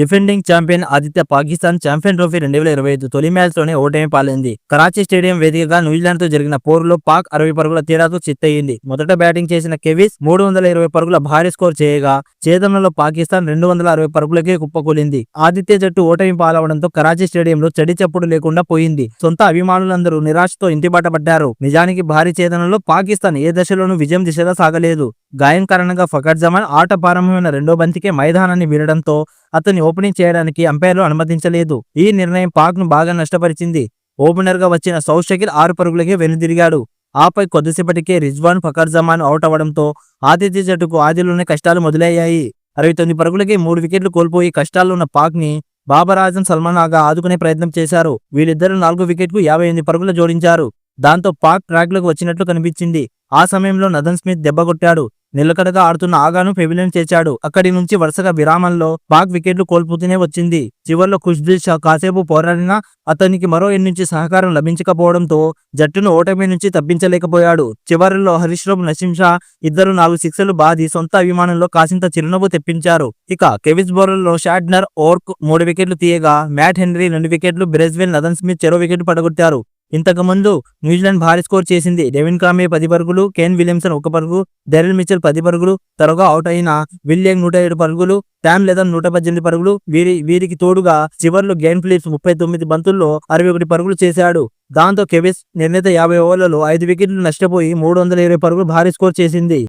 Defending champion Aditya Pakistan champion trophy రెండు వేల ఇరవై ఐదు తొలి మ్యాచ్లోనే ఓటమి పాలైంది. కరాచీ స్టేడియం వేదికగా న్యూజిలాండ్తో జరిగిన పోరులో పాక్ అరవై పరుగుల తేడాతో చిత్తయింది. మొదట బ్యాటింగ్ చేసిన కెవిస్ మూడు వందల ఇరవై పరుగుల భారీ స్కోర్ చేయగా ఛేదనలో పాకిస్తాన్ రెండు వందల అరవై పరుగులకే కుప్పకూలింది. ఆదిత్య జట్టు ఓటమి పాలవడంతో కరాచీ స్టేడియంలో చెడి చప్పుడు లేకుండా పోయింది. సొంత అభిమానులందరూ నిరాశతో ఇంటిబాట పడ్డారు. నిజానికి భారీ ఛేదనలో పాకిస్తాన్ ఏ దశలోనూ విజయం దిశగా సాగలేదు. గాయం కారణంగా ఫకర్ జమాన్ ఆట ప్రారంభమైన రెండో బంతికే మైదానాన్ని వీడడంతో అతన్ని ఓపెనింగ్ చేయడానికి అంపైర్లు అనుమతించలేదు. ఈ నిర్ణయం పాక్ను బాగా నష్టపరిచింది. ఓపెనర్గా వచ్చిన సౌత్ షకిల్ ఆరు పరుగులకే వెనుదిరిగాడు. ఆపై కొద్దిసేపటికే రిజ్వాన్ ఫకర్ జమాన్ అవుట్ అవడంతో ఆతిథ్య జట్టుకు ఆదిలోనే కష్టాలు మొదలయ్యాయి. అరవై తొమ్మిది పరుగులకి మూడు వికెట్లు కోల్పోయి కష్టాల్లో ఉన్న పాక్ని బాబర్ ఆజం సల్మాన్ ఆగా ఆదుకునే ప్రయత్నం చేశారు. వీళ్ళిద్దరూ నాలుగు వికెట్కు యాభై ఎనిమిది పరుగులు జోడించారు. దాంతో పాక్ ట్రాక్లకు వచ్చినట్లు కనిపించింది. ఆ సమయంలో నదన్ స్మిత్ దెబ్బ కొట్టాడు. నిలకడగా ఆడుతున్న ఆగాను పెవిలియన్ చేర్చాడు. అక్కడి నుంచి వరుసగా విరామంలో పాక్ వికెట్లు కోల్పోతూనే వచ్చింది. చివర్లో ఖుష్దిల్ షా కాసేపు పోరాడినా అతనికి మరో నుంచి సహకారం లభించకపోవడంతో జట్టును ఓటమి నుంచి తప్పించలేకపోయాడు. చివరిలో హరీష్ రావు నసీం షా ఇద్దరు నాలుగు సిక్సర్లు బాది సొంత అభిమానంలో కాసింత చిరునవ్వు తెప్పించారు. ఇక కెవిస్ బోర్లలో షాడ్నర్ ఓర్క్ మూడు వికెట్లు తీయగా మ్యాట్ హెన్రీ రెండు వికెట్లు బ్రెజ్వెల్ నదన్ స్మిత్ చెరో వికెట్ పడగొట్టారు. ఇంతకు ముందు న్యూజిలాండ్ భారీ స్కోర్ చేసింది డెవిన్ కామే పది పరుగులు కేన్ విలియమ్సన్ ఒక పరుగు డెరిల్ మిచెల్ పది పరుగులు త్వరగా అవుట్ అయిన విలియం నూట ఏడు పరుగులు టామ్ లెదన్ నూట పద్దెనిమిది పరుగులు వీరి వీరికి తోడుగా చివర్లో గేమ్ ఫిలిప్స్ ముప్పై తొమ్మిది బంతుల్లో అరవై ఒకటి పరుగులు చేశాడు. దాంతో కెవిస్ నిర్ణీత యాభై ఓవర్లలో ఐదు వికెట్లు నష్టపోయి మూడు వందల ఇరవై పరుగులు భారీ స్కోర్ చేసింది.